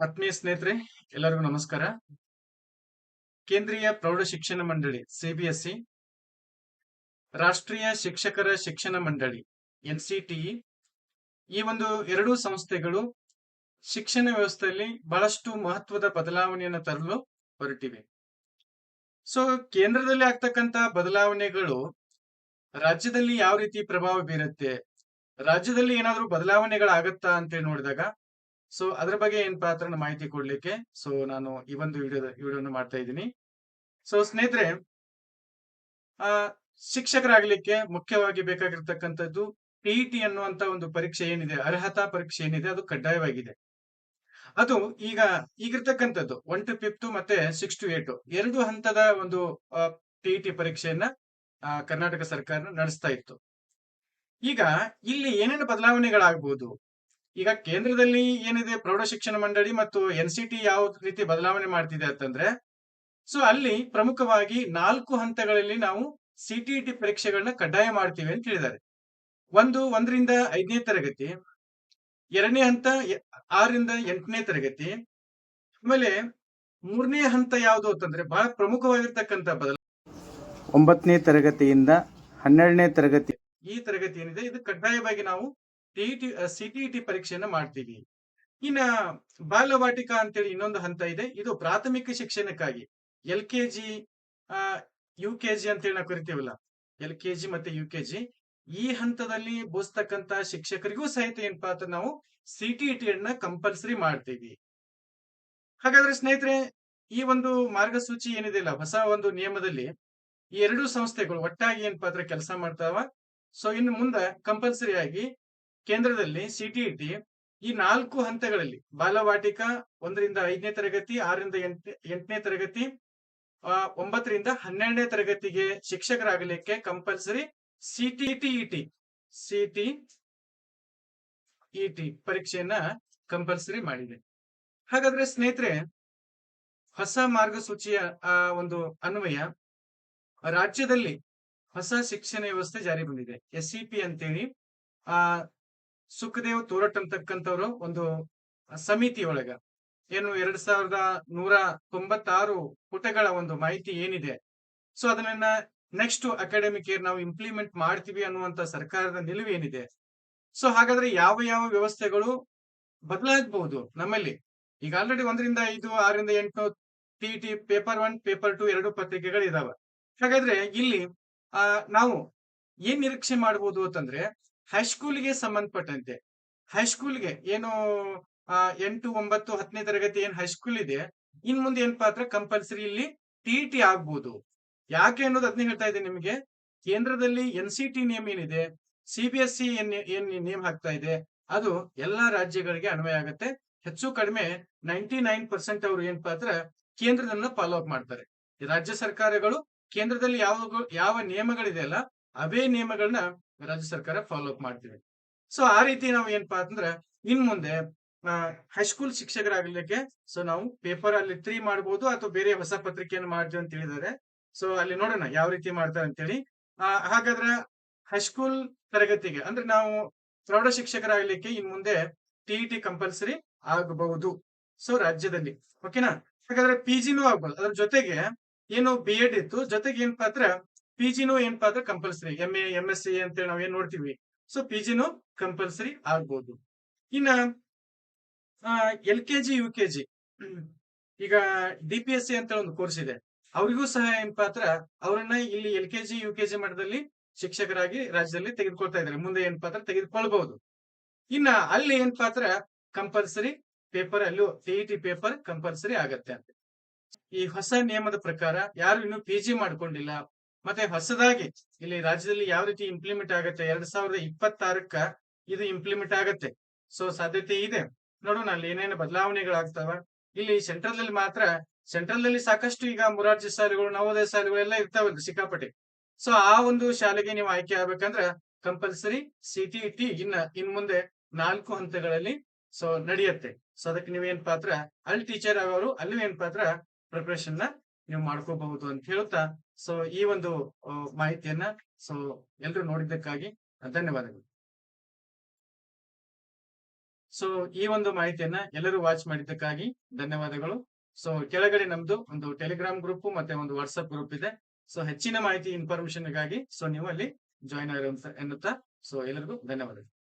ಆತ್ಮೀಯ ಸ್ನೇಹಿತರೆ, ಎಲ್ಲರಿಗೂ ನಮಸ್ಕಾರ. ಕೇಂದ್ರೀಯ ಪ್ರೌಢ ಶಿಕ್ಷಣ ಮಂಡಳಿ ಸಿಬಿಎಸ್ಇ ರಾಷ್ಟ್ರೀಯ ಶಿಕ್ಷಕರ ಶಿಕ್ಷಣ ಮಂಡಳಿ ಎನ್ಸಿಟಿಇ ಈ ಒಂದು ಎರಡೂ ಸಂಸ್ಥೆಗಳು ಶಿಕ್ಷಣ ವ್ಯವಸ್ಥೆಯಲ್ಲಿ ಬಹಳಷ್ಟು ಮಹತ್ವದ ಬದಲಾವಣೆಯನ್ನು ತರಲು ಹೊರಟಿವೆ. ಸೊ, ಕೇಂದ್ರದಲ್ಲಿ ಆಗ್ತಕ್ಕಂತ ಬದಲಾವಣೆಗಳು ರಾಜ್ಯದಲ್ಲಿ ಯಾವ ರೀತಿ ಪ್ರಭಾವ ಬೀರುತ್ತೆ, ರಾಜ್ಯದಲ್ಲಿ ಏನಾದ್ರೂ ಬದಲಾವಣೆಗಳಾಗತ್ತಾ ಅಂತೇಳಿ ನೋಡಿದಾಗ ಸೊ ಅದ್ರ ಬಗ್ಗೆ ಏನಪ್ಪಾ ಅಂತ ಮಾಹಿತಿ ಕೊಡ್ಲಿಕ್ಕೆ? ಸೊ ನಾನು ಈ ಒಂದು ವಿಡಿಯೋ ವಿಡಿಯೋನ ಮಾಡ್ತಾ ಇದ್ದೀನಿ. ಸೊ ಸ್ನೇಹಿತರೆ ಆ ಶಿಕ್ಷಕರಾಗಲಿಕ್ಕೆ ಮುಖ್ಯವಾಗಿ ಬೇಕಾಗಿರ್ತಕ್ಕಂಥದ್ದು ಟಿಇಟಿ ಅನ್ನುವಂತ ಒಂದು ಪರೀಕ್ಷೆ ಏನಿದೆ ಅರ್ಹತಾ ಪರೀಕ್ಷೆ ಏನಿದೆ ಅದು ಕಡ್ಡಾಯವಾಗಿದೆ. ಅದು ಈಗ ಈಗಿರ್ತಕ್ಕಂಥದ್ದು ಒನ್ ಟು ಫಿಫ್ತ್ ಮತ್ತೆ ಸಿಕ್ಸ್ ಟು ಏಟ್ ಎರಡು ಹಂತದ ಒಂದು ಟಿಇಟಿ ಪರೀಕ್ಷೆಯನ್ನ ಆ, ಕರ್ನಾಟಕ ಸರ್ಕಾರ ನಡೆಸ್ತಾ ಇತ್ತು. ಈಗ ಇಲ್ಲಿ ಏನೇನು ಬದಲಾವಣೆಗಳಾಗಬಹುದು ಈಗ ಕೇಂದ್ರದಲ್ಲಿ ಏನಿದೆ ಪ್ರೌಢ ಶಿಕ್ಷಣ ಮಂಡಳಿ ಮತ್ತು ಎನ್ ಸಿ ಟಿ ಯಾವ ರೀತಿ ಬದಲಾವಣೆ ಮಾಡ್ತಿದೆ ಅಂತಂದ್ರೆ ಸೊ ಅಲ್ಲಿ ಪ್ರಮುಖವಾಗಿ ನಾಲ್ಕು ಹಂತಗಳಲ್ಲಿ ನಾವು ಸಿಟಿಇಟಿ ಪರೀಕ್ಷೆಗಳನ್ನ ಕಡ್ಡಾಯ ಮಾಡ್ತೀವಿ ಅಂತ ಹೇಳಿದ್ದಾರೆ. ಒಂದು ಒಂದರಿಂದ ಐದನೇ ತರಗತಿ ಎರಡನೇ ಹಂತ ಆರರಿಂದ ಎಂಟನೇ ತರಗತಿ ಆಮೇಲೆ ಮೂರನೇ ಹಂತ ಯಾವುದು ಅಂತಂದ್ರೆ ಬಹಳ ಪ್ರಮುಖವಾಗಿರ್ತಕ್ಕಂಥ ಬದಲ ಒಂಬತ್ತನೇ ತರಗತಿಯಿಂದ ಹನ್ನೆರಡನೇ ತರಗತಿ ಈ ತರಗತಿ ಏನಿದೆ ಇದು ಕಡ್ಡಾಯವಾಗಿ ನಾವು ಟಿಇಟಿ ಸಿಟಿಇಟಿ ಪರೀಕ್ಷೆಯನ್ನ ಮಾಡ್ತೀವಿ. ಇನ್ನ ಬಾಲವಾಟಿಕಾ ಅಂತೇಳಿ ಇನ್ನೊಂದು ಹಂತ ಇದೆ. ಇದು ಪ್ರಾಥಮಿಕ ಶಿಕ್ಷಣಕ್ಕಾಗಿ. L K G U K G ಅಂತೇಳಿ ನಾವು ಕರಿತೀವಲ್ಲ, ಎಲ್ ಕೆ ಜಿ ಮತ್ತೆ ಯು ಕೆ ಜಿ, ಈ ಹಂತದಲ್ಲಿ ಬೋಸ್ತಕ್ಕಂತ ಶಿಕ್ಷಕರಿಗೂ ಸಹಿತ ಏನಪ್ಪಾ ಅಂತ ನಾವು ಸಿಟಿಇಟಿ ಅನ್ನ ಕಂಪಲ್ಸರಿ ಮಾಡ್ತೀವಿ. ಹಾಗಾದ್ರೆ ಸ್ನೇಹಿತರೆ, ಈ ಒಂದು ಮಾರ್ಗಸೂಚಿ ಏನಿದೆ ಅಲ್ಲ, ಹೊಸ ಒಂದು ನಿಯಮದಲ್ಲಿ ಈ ಎರಡು ಸಂಸ್ಥೆಗಳು ಒಟ್ಟಾಗಿ ಏನಪ್ಪಾ ಅಂದ್ರೆ ಕೆಲಸ ಮಾಡ್ತಾವ. ಸೊ, ಇನ್ನು ಮುಂದೆ ಕಂಪಲ್ಸರಿ ಆಗಿ ಕೇಂದ್ರದಲ್ಲಿ ಸಿಟಿಇಟಿ ಈ ನಾಲ್ಕು ಹಂತಗಳಲ್ಲಿ ಬಾಲವಾಟಿಕ ಒಂದರಿಂದ ಐದನೇ ತರಗತಿ, ಆರರಿಂದ ಎಂಟ ಎಂಟನೇ ತರಗತಿ ಒಂಬತ್ತರಿಂದ ಹನ್ನೆರಡನೇ ತರಗತಿಗೆ ಶಿಕ್ಷಕರಾಗಲಿಕ್ಕೆ ಕಂಪಲ್ಸರಿ ಸಿಟಿಟಿ ಇಟಿ ಸಿಟಿ ಇಟಿ ಪರೀಕ್ಷೆಯನ್ನ ಕಂಪಲ್ಸರಿ ಮಾಡಿದೆ. ಹಾಗಾದ್ರೆ ಸ್ನೇಹಿತರೆ, ಹೊಸ ಮಾರ್ಗಸೂಚಿಯ, ಆ, ಒಂದು ಅನ್ವಯ, ರಾಜ್ಯದಲ್ಲಿ ಹೊಸ ಶಿಕ್ಷಣ ವ್ಯವಸ್ಥೆ ಜಾರಿ ಬಂದಿದೆ. ಎಸ್ ಸಿ ಪಿ ಅಂತೇಳಿ, ಆ ಸುಖದೇವ್ ತೋರಟ್ ಅಂತಕ್ಕಂಥವ್ರು ಒಂದು ಸಮಿತಿ ಒಳಗ ಏನು ಎರಡ್ ಸಾವಿರದ ನೂರ ತೊಂಬತ್ತಾರು ಪುಟಗಳ ಒಂದು ಮಾಹಿತಿ ಏನಿದೆ. ಸೊ ಅದನ್ನ ನೆಕ್ಸ್ಟ್ ಅಕಾಡೆಮಿಕ್ ಇಯರ್ ನಾವು ಇಂಪ್ಲಿಮೆಂಟ್ ಮಾಡ್ತೀವಿ ಅನ್ನುವಂತ ಸರ್ಕಾರದ ನಿಲುವು ಏನಿದೆ. ಸೊ ಹಾಗಾದ್ರೆ ಯಾವ ಯಾವ ವ್ಯವಸ್ಥೆಗಳು ಬದಲಾಗಬಹುದು ನಮ್ಮಲ್ಲಿ? ಈಗ ಆಲ್ರೆಡಿ ಒಂದರಿಂದ ಐದು, ಆರರಿಂದ ಎಂಟು T T paper one paper two ಎರಡು ಪತ್ರಿಕೆಗಳು ಇದಾವೆ ಹಾಗಾದ್ರೆ ಇಲ್ಲಿ ನಾವು ಏನ್ ನಿರೀಕ್ಷೆ ಮಾಡಬಹುದು ಅಂತಂದ್ರೆ ಹೈಸ್ಕೂಲ್ಗೆ ಸಂಬಂಧಪಟ್ಟಂತೆ. ಹೈಸ್ಕೂಲ್ಗೆ ಏನು ಎಂಟು, ಒಂಬತ್ತು, ಹತ್ತನೇ ತರಗತಿ ಏನ್ ಹೈಸ್ಕೂಲ್ ಇದೆ, ಇನ್ ಮುಂದೆ ಏನಪ್ಪಾ ಅಂದ್ರೆ ಕಂಪಲ್ಸರಿ ಇಲ್ಲಿ ಟಿ ಆಗ್ಬೋದು. ಯಾಕೆ ಅನ್ನೋದು ಅದನ್ನೇ ಹೇಳ್ತಾ ಇದ್ದೀನಿ ನಿಮಗೆ. ಕೇಂದ್ರದಲ್ಲಿ ಎನ್ ಸಿ ಟಿ ನಿಯಮ ಏನಿದೆ ಸಿ ಬಿ ಎಸ್ ಸಿ ಏನ್ ಏನ್ ನೇಮ್ ಹಾಕ್ತಾ ಇದೆ, ಅದು ಎಲ್ಲಾ ರಾಜ್ಯಗಳಿಗೆ ಅನ್ವಯ ಆಗುತ್ತೆ. ಹೆಚ್ಚು ಕಡಿಮೆ ನೈಂಟಿ ನೈನ್ ಪರ್ಸೆಂಟ್ ಅವರು ಏನಪ್ಪಾ ಅಂದ್ರೆ ಕೇಂದ್ರದನ್ನ ಫಾಲೋ ಅಪ್ ಮಾಡ್ತಾರೆ. ರಾಜ್ಯ ಸರ್ಕಾರಗಳು ಕೇಂದ್ರದಲ್ಲಿ ಯಾವ ಯಾವ ನಿಯಮಗಳಿದೆಯಲ್ಲ ಅವೇ ನಿಯಮಗಳನ್ನ ರಾಜ್ಯ ಸರ್ಕಾರ ಫಾಲೋ ಅಪ್ ಮಾಡ್ತೀವಿ ಸೊ ಆ ರೀತಿ ನಾವು ಏನಪ್ಪಾ ಅಂತಂದ್ರೆ, ಇನ್ ಮುಂದೆ ಹೈಸ್ಕೂಲ್ ಶಿಕ್ಷಕರಾಗಲಿಕ್ಕೆ ಸೊ ನಾವು ಪೇಪರ್ ಅಲ್ಲಿ ತ್ರೀ ಮಾಡಬಹುದು ಅಥವಾ ಬೇರೆ ಹೊಸ ಪತ್ರಿಕೆಯನ್ನು ಮಾಡ್ತೀವಿ ಅಂತ ಹೇಳಿದ್ದಾರೆ. ಸೊ ಅಲ್ಲಿ ನೋಡೋಣ ಯಾವ ರೀತಿ ಮಾಡ್ತಾರೆ ಅಂತೇಳಿ. ಹಾಗಾದ್ರೆ ಹೈಸ್ಕೂಲ್ ತರಗತಿಗೆ, ಅಂದ್ರೆ ನಾವು ಪ್ರೌಢ ಶಿಕ್ಷಕರಾಗಲಿಕ್ಕೆ ಇನ್ ಮುಂದೆ ಟಿಇಟಿ ಕಂಪಲ್ಸರಿ ಆಗಬಹುದು. ಸೊ ರಾಜ್ಯದಲ್ಲಿ ಓಕೆನಾ ಹಾಗಾದ್ರೆ ಪಿ ಜಿನೂ ಆಗ್ಬೋದು. ಅದ್ರ ಜೊತೆಗೆ, ಏನು ಬಿ ಎಡ್ ಇತ್ತು. ಜೊತೆಗೆ ಏನಪ್ಪಾ ಅಂದ್ರೆ ಪಿ ಜಿನೂ ಏನಪ್ಪಾ ಅಂದ್ರೆ compulsory M A M S C ಅಂತೇಳಿ ನಾವ್ ಏನ್ ನೋಡ್ತೀವಿ ಸೊ ಪಿ ಜಿನೂ ಕಂಪಲ್ಸರಿ ಆಗ್ಬೋದು. ಇನ್ನ L K G U K G ಈಗ ಡಿ ಪಿ ಎಸ್ ಸಿ ಅಂತ ಒಂದು ಕೋರ್ಸ್ ಇದೆ. ಅವರಿಗೂ ಸಹ ಏನಪ್ಪಾ ಅಂದ್ರೆ ಅವರನ್ನ ಇಲ್ಲಿ L K G U K G ಮಟ್ಟದಲ್ಲಿ ಶಿಕ್ಷಕರಾಗಿ ರಾಜ್ಯದಲ್ಲಿ ತೆಗೆದುಕೊಳ್ತಾ ಇದ್ದಾರೆ. ಮುಂದೆ ಏನಪ್ಪಾ ಅಂದ್ರೆ ತೆಗೆದುಕೊಳ್ಬಹುದು. ಇನ್ನ ಅಲ್ಲಿ ಏನಪ್ಪಾ ಅಂದ್ರೆ ಕಂಪಲ್ಸರಿ ಪೇಪರ್ ಅಲ್ಲೂ ಟಿ ಪೇಪರ್ ಕಂಪಲ್ಸರಿ ಆಗತ್ತೆ ಅಂತ. ಈ ಹೊಸ ನಿಯಮದ ಪ್ರಕಾರ ಯಾರು ಇನ್ನು ಪಿ ಜಿ ಮಾಡ್ಕೊಂಡಿಲ್ಲ ಮತ್ತೆ ಹೊಸದಾಗಿ ಇಲ್ಲಿ ರಾಜ್ಯದಲ್ಲಿ ಯಾವ ರೀತಿ ಇಂಪ್ಲಿಮೆಂಟ್ ಆಗತ್ತೆ? ಎರಡ್ ಸಾವಿರದ ಇಪ್ಪತ್ತಾರಕ್ಕ ಇದು ಇಂಪ್ಲಿಮೆಂಟ್ ಆಗತ್ತೆ. ಸೊ ಸಾಧ್ಯತೆ ಇದೆ. ನೋಡೋಣ, ಅಲ್ಲಿ ಏನೇನು ಬದಲಾವಣೆಗಳಾಗ್ತಾವ? ಇಲ್ಲಿ ಸೆಂಟ್ರಲ್ ಅಲ್ಲಿ ಮಾತ್ರ ಸೆಂಟ್ರಲ್ನಲ್ಲಿ ಸಾಕಷ್ಟು ಈಗ ಮುರಾರ್ಜಿ ಶಾಲೆಗಳು ನವೋದಯ ಶಾಲೆಗಳೆಲ್ಲ ಇರ್ತಾವಲ್ಲ ಸಿಕ್ಕಾಪಟ್ಟೆ. ಸೊ ಆ ಒಂದು ಶಾಲೆಗೆ ನೀವು ಆಯ್ಕೆ ಆಗ್ಬೇಕಂದ್ರ ಕಂಪಲ್ಸರಿ ಸಿಟಿ ಟಿ ಇನ್ನ, ಇನ್ ಮುಂದೆ ನಾಲ್ಕು ಹಂತಗಳಲ್ಲಿ ಸೊ ನಡೆಯುತ್ತೆ. ಸೊ ಅದಕ್ಕೆ ನೀವೇನ್ ಪಾತ್ರ? ಅಲ್ಲಿ ಟೀಚರ್ ಆಗೋರು, ಅಲ್ಲಿ ಏನ್ ಪಾತ್ರ? ಪ್ರಿಪರೇಷನ್ನ ನೀವು ಮಾಡ್ಕೋಬಹುದು ಅಂತ ಹೇಳ್ತಾ ಸೊ ಈ ಒಂದು ಮಾಹಿತಿಯನ್ನ, ಸೊ, ಎಲ್ರು ನೋಡಿದ್ದಕ್ಕಾಗಿ ಧನ್ಯವಾದಗಳು. ಸೊ ಈ ಒಂದು ಮಾಹಿತಿಯನ್ನ ಎಲ್ಲರೂ ವಾಚ್ ಮಾಡಿದ್ದಕ್ಕಾಗಿ ಧನ್ಯವಾದಗಳು. ಸೊ ಕೆಳಗಡೆ ನಮ್ದು ಒಂದು ಟೆಲಿಗ್ರಾಮ್ ಗ್ರೂಪ್ ಮತ್ತೆ ಒಂದು ವಾಟ್ಸ್ಆಪ್ ಗ್ರೂಪ್ ಇದೆ. ಸೊ ಹೆಚ್ಚಿನ ಮಾಹಿತಿ ಇನ್ಫಾರ್ಮೇಶನ್ಗಾಗಿ ಸೊ ನೀವು ಅಲ್ಲಿ ಜಾಯಿನ್ ಆಗಿರುವಂತ ಎನ್ನುತ್ತಾ ಸೊ ಎಲ್ಲರಿಗೂ ಧನ್ಯವಾದಗಳು.